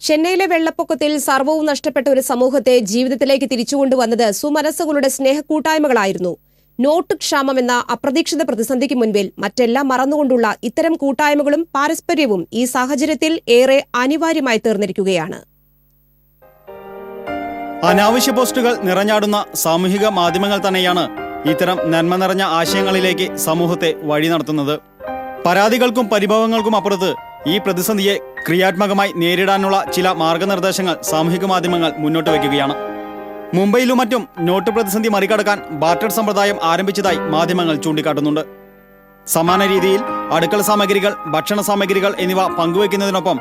ചെന്നൈയിലെ വെള്ളപ്പൊക്കത്തിൽ സർവവും നഷ്ടപ്പെട്ട ഒരു സമൂഹത്തെ ജീവിതത്തിലേക്ക് തിരിച്ചുകൊണ്ടുവന്നത് സുമനസ്സുകളുടെ സ്നേഹക്കൂട്ടായ്മകളായിരുന്നു. നോട്ട് ക്ഷാമം എന്ന അപ്രതീക്ഷിത പ്രതിസന്ധിക്ക് മുൻപിൽ മറ്റെല്ലാം മറന്നുകൊണ്ടുള്ള ഇത്തരം കൂട്ടായ്മകളും പാരസ്പര്യവും ഈ സാഹചര്യത്തിൽ ഏറെ അനിവാര്യമായി തീർന്നിരിക്കുകയാണ്. അനാവശ്യ പോസ്റ്റുകൾ നിറഞ്ഞാടുന്ന സാമൂഹിക മാധ്യമങ്ങൾ തന്നെയാണ് ഇത്തരം നന്മ നിറഞ്ഞ ആശയങ്ങളിലേക്ക് സമൂഹത്തെ വഴി നടത്തുന്നത്. പരാതികൾക്കും പരിഭവങ്ങൾക്കും അപ്പുറത്ത് ഈ പ്രതിസന്ധിയെ ക്രിയാത്മകമായി നേരിടാനുള്ള ചില മാർഗനിർദ്ദേശങ്ങൾ സാമൂഹിക മാധ്യമങ്ങൾ മുന്നോട്ട് വയ്ക്കുകയാണ്. മുംബൈയിലും മറ്റും നോട്ട് പ്രതിസന്ധി മറികടക്കാൻ ബാർട്ടർ സമ്പ്രദായം ആരംഭിച്ചതായി മാധ്യമങ്ങൾ ചൂണ്ടിക്കാട്ടുന്നുണ്ട്. സമാന രീതിയിൽ അടുക്കള സാമഗ്രികൾ ഭക്ഷണ സാമഗ്രികൾ എന്നിവ പങ്കുവയ്ക്കുന്നതിനൊപ്പം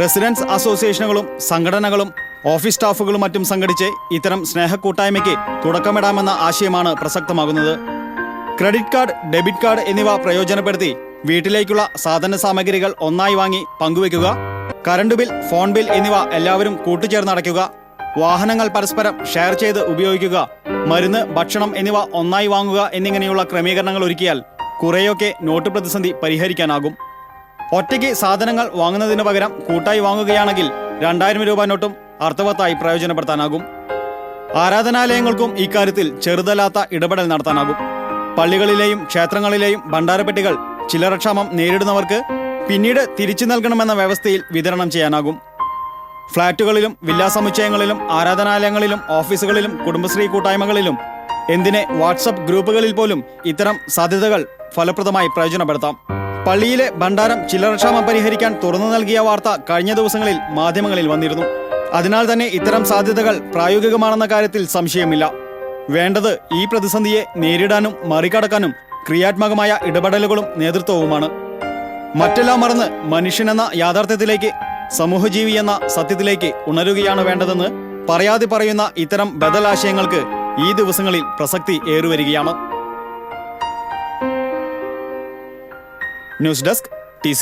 റെസിഡൻസ് അസോസിയേഷനുകളും സംഘടനകളും ഓഫീസ് സ്റ്റാഫുകളും മറ്റും സംഘടിച്ച് ഇത്തരം സ്നേഹക്കൂട്ടായ്മയ്ക്ക് തുടക്കമിടാമെന്ന ആശയമാണ് പ്രസക്തമാകുന്നത്. ക്രെഡിറ്റ് കാർഡ് ഡെബിറ്റ് കാർഡ് എന്നിവ പ്രയോജനപ്പെടുത്തി വീട്ടിലേക്കുള്ള സാധന സാമഗ്രികൾ ഒന്നായി വാങ്ങി പങ്കുവെക്കുക കറണ്ട് ബിൽ ഫോൺ ബിൽ എന്നിവ എല്ലാവരും കൂട്ടുചേർന്ന് അടയ്ക്കുക വാഹനങ്ങൾ പരസ്പരം ഷെയർ ചെയ്ത് ഉപയോഗിക്കുക മരുന്ന് ഭക്ഷണം എന്നിവ ഒന്നായി വാങ്ങുക എന്നിങ്ങനെയുള്ള ക്രമീകരണങ്ങൾ ഒരുക്കിയാൽ കുറേയൊക്കെ നോട്ട് പ്രതിസന്ധി പരിഹരിക്കാനാകും. ഒറ്റയ്ക്ക് സാധനങ്ങൾ വാങ്ങുന്നതിന് പകരം കൂട്ടായി വാങ്ങുകയാണെങ്കിൽ രണ്ടായിരം രൂപ നോട്ടും അർത്ഥവത്തായി പ്രയോജനപ്പെടുത്താനാകും. ആരാധനാലയങ്ങൾക്കും ഇക്കാര്യത്തിൽ ചെറുതല്ലാത്ത ഇടപെടൽ നടത്താനാകും. പള്ളികളിലെയും ക്ഷേത്രങ്ങളിലെയും ഭണ്ഡാരപ്പെട്ടികൾ ചില്ലറക്ഷാമം നേരിടുന്നവർക്ക് പിന്നീട് തിരിച്ചു നൽകണമെന്ന വ്യവസ്ഥയിൽ വിതരണം ചെയ്യാനാകും. ഫ്ളാറ്റുകളിലും വില്ലാ സമുച്ചയങ്ങളിലും ആരാധനാലയങ്ങളിലും ഓഫീസുകളിലും കുടുംബശ്രീ കൂട്ടായ്മകളിലും എന്തിനെ വാട്സപ്പ് ഗ്രൂപ്പുകളിൽ പോലും ഇത്തരം സാധ്യതകൾ ഫലപ്രദമായി പ്രയോജനപ്പെടുത്താം. പള്ളിയിലെ ഭണ്ഡാരം ചില്ലറക്ഷാമം പരിഹരിക്കാൻ തുറന്നു നൽകിയ വാർത്ത കഴിഞ്ഞ ദിവസങ്ങളിൽ മാധ്യമങ്ങളിൽ വന്നിരുന്നു. അതിനാൽ തന്നെ ഇത്തരം സാധ്യതകൾ പ്രായോഗികമാണെന്ന കാര്യത്തിൽ സംശയമില്ല. വേണ്ടത് ഈ പ്രതിസന്ധിയെ നേരിടാനും മറികടക്കാനും ക്രിയാത്മകമായ ഇടപെടലുകളും നേതൃത്വവുമാണ്. മറ്റെല്ലാം മറന്ന് മനുഷ്യനെന്ന യാഥാർത്ഥ്യത്തിലേക്ക് സമൂഹജീവി എന്ന സത്യത്തിലേക്ക് ഉണരുകയാണ് വേണ്ടതെന്ന് പറയാതെ പറയുന്ന ഇത്തരം ബദലാശയങ്ങൾക്ക് ഈ ദിവസങ്ങളിൽ പ്രസക്തി ഏറുവരികയാണ്. News desk T